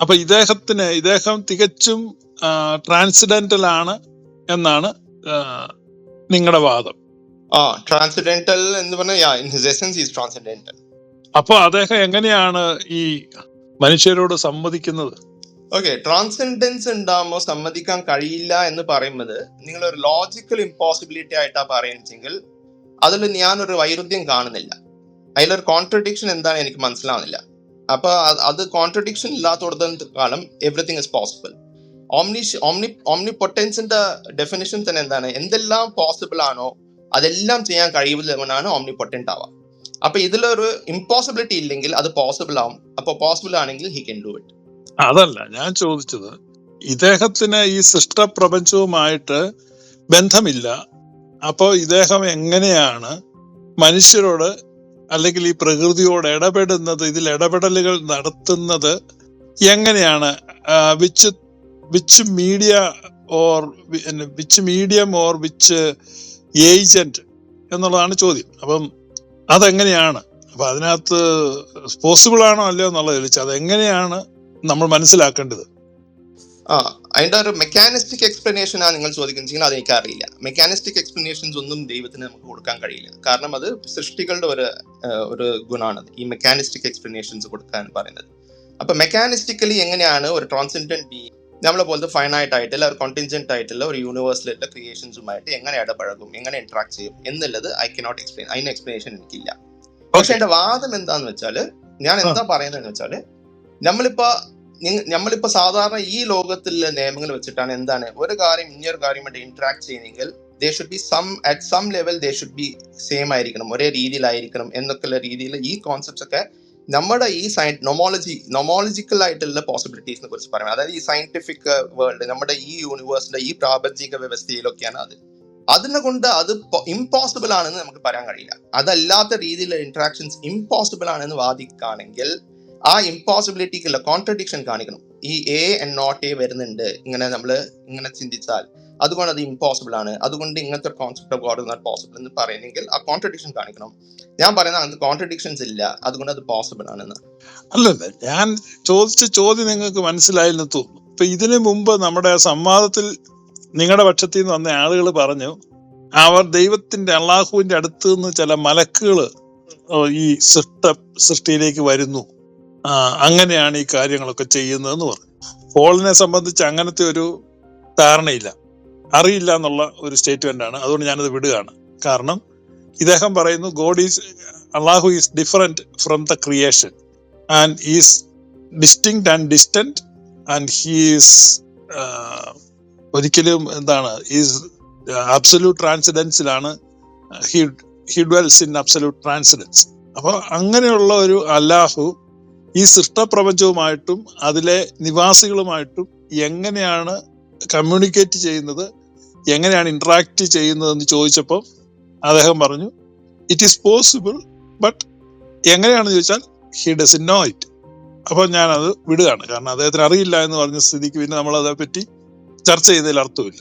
അപ്പൊ ഇദ്ദേഹത്തിന് ഇദ്ദേഹം തികച്ചും ട്രാൻസിഡന്റൽ ആണ് എന്നാണ് നിങ്ങളുടെ വാദം. ആ ട്രാൻസിഡെന്റൽ എന്ന് പറഞ്ഞാൽ അപ്പൊ അദ്ദേഹം എങ്ങനെയാണ് ഈ മനുഷ്യരോട് സമ്മതിക്കുന്നത് ഓക്കെ ട്രാൻസെൻഡൻസ് ഉണ്ടാകുമ്പോൾ സമ്മതിക്കാൻ കഴിയില്ല എന്ന് പറയുന്നത് നിങ്ങൾ ഒരു ലോജിക്കൽ ഇമ്പോസിബിലിറ്റി ആയിട്ടാ പറയുന്നെങ്കിൽ അതിൽ ഞാനൊരു വൈരുദ്ധ്യം കാണുന്നില്ല. അതിലൊരു കോൺട്രഡിക്ഷൻ എന്താണ് എനിക്ക് മനസ്സിലാവുന്നില്ല. അപ്പൊ അത് കോൺട്രഡിക്ഷൻ ഇല്ലാത്തടത്തോളം കാലം everything is possible omni omni omni പൊട്ടൻസിന്റെ definition തന്നെ എന്താണ്? എന്തെല്ലാം പോസിബിൾ ആണോ അതെല്ലാം ചെയ്യാൻ കഴിയുന്നവനാണ് ഓംനി പൊട്ടന്റ് ആവുക. അപ്പൊ ഇതിലൊരു ഇമ്പോസിബിലിറ്റി ഇല്ലെങ്കിൽ അത് പോസിബിൾ ആവും. അപ്പൊ പോസിബിൾ ആണെങ്കിൽ ഹി കെൻ ഡു ഇറ്റ് അതല്ല ഞാൻ ചോദിച്ചത് ഇദ്ദേഹത്തിന് ഈ സൃഷ്ടപ്രപഞ്ചവുമായിട്ട് ബന്ധമില്ല. അപ്പോൾ ഇദ്ദേഹം എങ്ങനെയാണ് മനുഷ്യരോട് അല്ലെങ്കിൽ ഈ പ്രകൃതിയോട് ഇടപെടുന്നത് ഇതിൽ ഇടപെടലുകൾ നടത്തുന്നത് എങ്ങനെയാണ്? Which which media or which medium or which agent എന്നുള്ളതാണ് ചോദ്യം. അപ്പം അതെങ്ങനെയാണ്? അപ്പൊ അതിനകത്ത് പോസിബിൾ ആണോ അല്ലയോ എന്നുള്ളത് ചോദിച്ചാൽ അതെങ്ങനെയാണ് നമ്മൾ മനസ്സിലാക്കേണ്ടത്? ആ അതിന്റെ ഒരു മെക്കാനിസ്റ്റിക് എക്സ്പ്ലനേഷൻ ആണ് നിങ്ങൾ ചോദിക്കുന്നത് അത് എനിക്ക് അറിയില്ല മെക്കാനിസ്റ്റിക് എക്സ്പ്ലനേഷൻസ് ഒന്നും ദൈവത്തിന് നമുക്ക് കൊടുക്കാൻ കഴിയില്ല. കാരണം അത് സൃഷ്ടികളുടെ ഒരു ഒരു ഗുണമാണ് ഈ മെക്കാനിസ്റ്റിക് എക്സ്പ്ലനേഷൻസ് കൊടുക്കാൻ പറയുന്നത്. അപ്പൊ മെക്കാനിസ്റ്റിക്കലി എങ്ങനെയാണ് ഒരു ട്രാൻസെൻഡന്റ് ബി നമ്മളെ പോലത്തെ ഫൈനൈറ്റ് ആയിട്ടുള്ള ഒരു കോണ്ടിൻജന്റ് ആയിട്ടുള്ള ഒരു യൂണിവേഴ്സിലുള്ള ക്രിയേഷൻസുമായിട്ട് എങ്ങനെ ഇടപഴകും എങ്ങനെ ഇന്ററാക്ട് ചെയ്യും എന്നുള്ളത് ഐ കനോട്ട് എക്സ്പ്ലെയിൻ അതിന് എക്സ്പ്ലനേഷൻ എനിക്കില്ല. പക്ഷെ എന്റെ വാദം എന്താന്ന് വെച്ചാൽ ഞാൻ എന്താ പറയുന്നതെന്ന് വെച്ചാൽ നമ്മളിപ്പോ നമ്മളിപ്പോ സാധാരണ ഈ ലോകത്തിലെ നിയമങ്ങൾ വെച്ചിട്ടാണ് എന്താണ് ഒരു കാര്യം ഒരു കാര്യമായിട്ട് ഇന്ററാക്ട് ചെയ്യണമെങ്കിൽ they should be some at some level they should be same ആയിരിക്കണം ഒരേ രീതിയിലായിരിക്കണം എന്നൊക്കെയുള്ള രീതിയിൽ ഈ കോൺസെപ്റ്റ്സ് ഒക്കെ നമ്മുടെ ഈ സയൻ നൊമോളജി നൊമോളജിക്കൽ ആയിട്ടുള്ള പോസിബിലിറ്റീസിനെ കുറിച്ച് പറയാം അതായത് ഈ സയന്റിഫിക് വേൾഡ് നമ്മുടെ ഈ യൂണിവേഴ്സിന്റെ ഈ പ്രാപഞ്ചിക വ്യവസ്ഥയിലൊക്കെയാണ് അത്. അതിനെ കൊണ്ട് അത് ഇമ്പോസിബിൾ ആണെന്ന് നമുക്ക് പറയാൻ കഴിയില്ല. അതല്ലാത്ത രീതിയിലുള്ള ഇന്ററാക്ഷൻസ് ഇമ്പോസിബിൾ ആണെന്ന് വാദിക്കുകയാണെങ്കിൽ ആ ഇമ്പോസിബിലിറ്റിക്കുള്ള കോൺട്രഡിക്ഷൻ കാണിക്കണം. ഈ എ ആൻഡ് നോട്ട് എ വരുന്നുണ്ട്. ഇങ്ങനെ നമ്മൾ ഇങ്ങനെ ചിന്തിച്ചാൽ അതുകൊണ്ട് അത് ഇമ്പോസിബിൾ ആണ്. അതുകൊണ്ട് ഇങ്ങനത്തെ concept of God not possible എന്ന് പറയുന്നെങ്കിൽ ആ കോൺട്രഡിക്ഷൻ കാണിക്കണം. ഞാൻ പറയുന്ന അങ്ങനത്തെ കോൺട്രഡിക്ഷൻസ് ഇല്ല. അതുകൊണ്ട് അത് പോസിബിൾ ആണെന്ന്. അല്ലല്ല ഞാൻ ചോദിച്ച ചോദ്യം നിങ്ങൾക്ക് മനസ്സിലായില്ലെന്ന് തോന്നുന്നു. ഇപ്പൊ ഇതിനു മുമ്പ് നമ്മുടെ സംവാദത്തിൽ നിങ്ങളുടെ പക്ഷത്തിൽ നിന്ന് വന്ന ആളുകൾ പറഞ്ഞു അവർ ദൈവത്തിന്റെ അള്ളാഹുവിന്റെ അടുത്ത് നിന്ന് ചില മലക്കുകൾ ഈ സൃഷ്ട സൃഷ്ടിയിലേക്ക് വരുന്നു. അങ്ങനെയാണ് ഈ കാര്യങ്ങളൊക്കെ ചെയ്യുന്നതെന്ന് പറഞ്ഞു. പോളിനെ സംബന്ധിച്ച് അങ്ങനത്തെ ഒരു ധാരണയില്ല. അറിയില്ല എന്നുള്ള ഒരു സ്റ്റേറ്റ്മെന്റ് ആണ്. അതുകൊണ്ട് ഞാനത് വിടുകയാണ്. കാരണം ഇദ്ദേഹം പറയുന്നു God is Allah is different from the creation and is distinct and distant and he's ഒരിക്കലും എന്താണ് is absolute ട്രാൻസിഡൻസിലാണ് he he dwells in absolute transcendence അപ്പോൾ അങ്ങനെയുള്ള ഒരു അല്ലാഹു ഈ സൃഷ്ടപ്രപഞ്ചവുമായിട്ടും അതിലെ നിവാസികളുമായിട്ടും എങ്ങനെയാണ് കമ്മ്യൂണിക്കേറ്റ് ചെയ്യുന്നത് എങ്ങനെയാണ് ഇന്ററാക്ട് ചെയ്യുന്നത് എന്ന് ചോദിച്ചപ്പോൾ അദ്ദേഹം പറഞ്ഞു ഇറ്റ് ഈസ് പോസിബിൾ ബട്ട് എങ്ങനെയാണെന്ന് ചോദിച്ചാൽ ഹി ഡസ് നോ ഇറ്റ് അപ്പൊ ഞാനത് വിടുകയാണ്. കാരണം അദ്ദേഹത്തിന് അറിയില്ല എന്ന് പറഞ്ഞ സ്ഥിതിക്ക് പിന്നെ നമ്മൾ അതേപ്പറ്റി ചർച്ച ചെയ്തതിൽ അർത്ഥമില്ല.